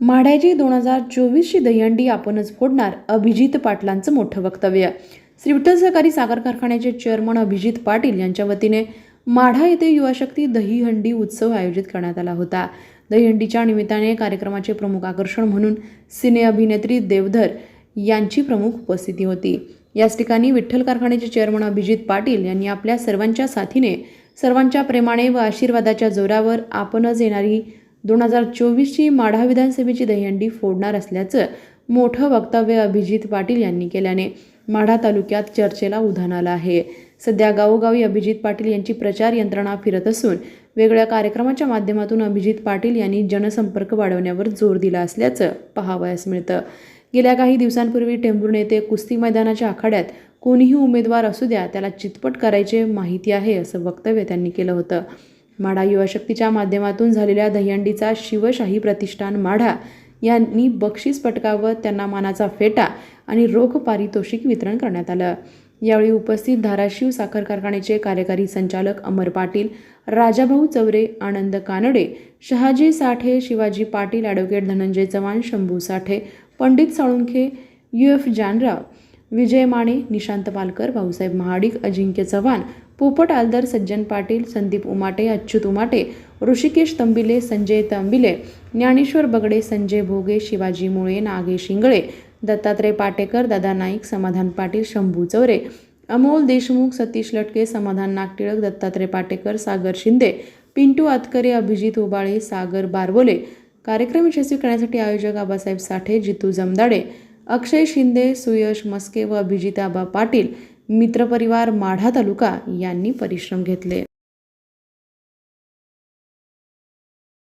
माढ्याची दोन हजार चोवीसची दहीहंडी आपणच फोडणार अभिजित पाटलांचं मोठं वक्तव्य. श्री विठ्ठल सहकारी साखर कारखान्याचे चेअरमन अभिजित पाटील यांच्या वतीने माढा येथे युवाशक्ती दहीहंडी उत्सव आयोजित करण्यात आला होता. दहीहंडीच्या निमित्ताने कार्यक्रमाचे प्रमुख आकर्षण म्हणून सिने अभिनेत्री देवधर यांची प्रमुख उपस्थिती होती. याच ठिकाणी विठ्ठल कारखान्याचे चेअरमन अभिजित पाटील यांनी आपल्या सर्वांच्या साथीने सर्वांच्या प्रेमाने व आशीर्वादाच्या जोरावर आपणच येणारी दोन हजार चोवीसची माढा विधानसभेची दहीहंडी फोडणार असल्याचं मोठं वक्तव्य अभिजित पाटील यांनी केल्याने माढा तालुक्यात चर्चेला उधाण आलं आहे. सध्या गावोगावी अभिजित पाटील यांची प्रचार यंत्रणा फिरत असून वेगळ्या कार्यक्रमाच्या माध्यमातून अभिजित पाटील यांनी जनसंपर्क वाढवण्यावर जोर दिला असल्याचं पाहावयास मिळतं. गेल्या काही दिवसांपूर्वी टेंभूर येथे कुस्ती मैदानाच्या आखाड्यात कोणीही उमेदवार असू द्या त्याला चितपट करायचे माहिती आहे असं वक्तव्य त्यांनी केलं होतं. माढा युवाशक्तीच्या माध्यमातून झालेल्या दहीहंडीचा शिवशाही प्रतिष्ठान माढा यांनी बक्षीस पटकावत त्यांना मानाचा फेटा आणि रोख पारितोषिक वितरण करण्यात आलं. यावेळी उपस्थित धाराशिव साखर कारखान्याचे कार्यकारी संचालक Amar Patil Rajabhau Chaure Anand Kanade Shahaji Sathe Shivaji Patil advocate Dhananjay Chavan Shambhu Sathe Pandit Salunkhe U F Janrao Vijay Mane Nishant Palkar Bhausaheb Mahadik Ajinkya Chavan Popat Aldar Sajjan Patil Sandeep Umate Achyut Umate Rishikesh तंबिले Sanjay तंबिले Dnyaneshwar बगडे संजय भोगे शिवाजी मुळे नागेश शिंगळे दत्तात्रय पाटेकर दादा नाईक समाधान पाटील शंभू चौरे अमोल देशमुख सतीश लटके समाधान नागटिळक दत्तात्रय पाटेकर सागर शिंदे पिंटू आतकरे अभिजित उबाळे सागर बारबोले कार्यक्रम यशस्वी करण्यासाठी आयोजक आबासाहेब साठे जितू जमदाडे अक्षय शिंदे सुयश मस्के व अभिजित आबा पाटील. मित्रपरिवार माढा तालुका यांनी परिश्रम घेतले.